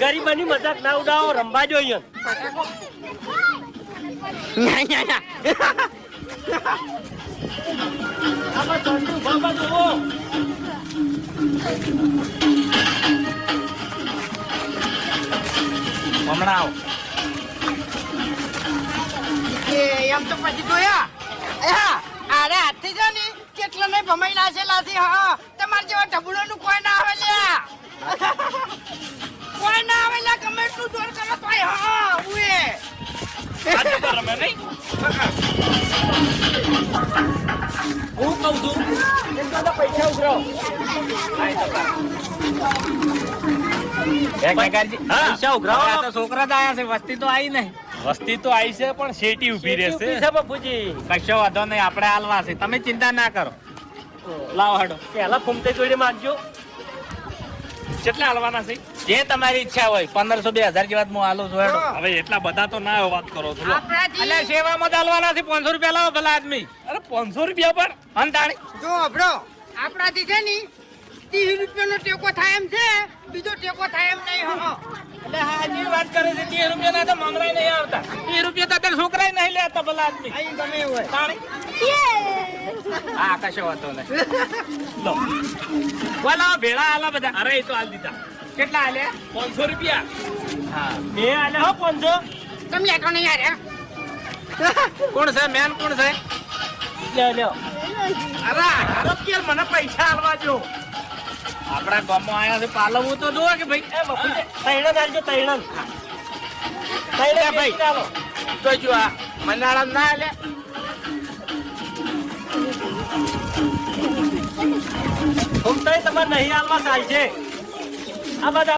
મજાક ના ઉડાવો રમવા જોઈએ ના ના ના હમણાં આવો. એ એમ તો પછી જોયા. એ હા અરે હાથથી જો ને કેટલા ને ભમાઈ નાખેલા છે હા તમારા જેવા ઢબુલોનું કોઈ ના આવે લ્યા. હું કહું છું પૈસા તો છોકરા જ આયા છે. વસ્તી તો આવી નહીં વસ્તી તો આવી છે પણ શેટી ઊભી રહેશે બાપુજી કશો વાંધો નહીં આપણે હાલવા છે. તમે ચિંતા ના કરો લાવો હાડો પેલા ફૂમતે જોડે માંગજો કેટલા હાલવાના છે? જે તમારી ઈચ્છા હોય પંદરસો બે હજાર જેવા હું આલો છું હવે એટલા બધા તો ના વાત કરો છો લો. એટલે સેવામાં ચાલવાના છે પાંચસો રૂપિયા લાવો ભલા આદમી. અરે પાંચસો રૂપિયા પર? અંતાણી જો અભડો આપણાથી છે ને ત્રીસ રૂપિયાનો ટેકો થાય એમ છે બીજો ટેકો થાય એમ નહીં હો એટલે હાજી વાત કરે છે ત્રીસ રૂપિયા ના તો મંગરાય નહીં આવતા. ત્રીસ રૂપિયા તો અત્યારે છોકરાય નહીં લેતા ભલા આદમી. અહીં ગમે હોય. તાણી. હા કશો વાંધો નહીં. લો. બોલો ભેળા હાલા બધા. અરે એ તો હાલ દીધા. કેટલા આલ્યા પાંચસો રૂપિયા. હા. બે આલે હો પાંચસો. તમે લેટો નહીં આર્યા હે? કોણ છે? મેન કોણ છે? લ્યો લ્યો અરે આરો કે મને પૈસા આલવા જો આપણા ગામમાં આયા છે પાલવું તો દો કે ભાઈ. એ બકુ તૈણન આલજો તૈણન લે તૈણન ભાઈ. તો જો આ મનાળા ના આલે. હું તો તમારે નહીં હાલવા ચાલશે આ બધા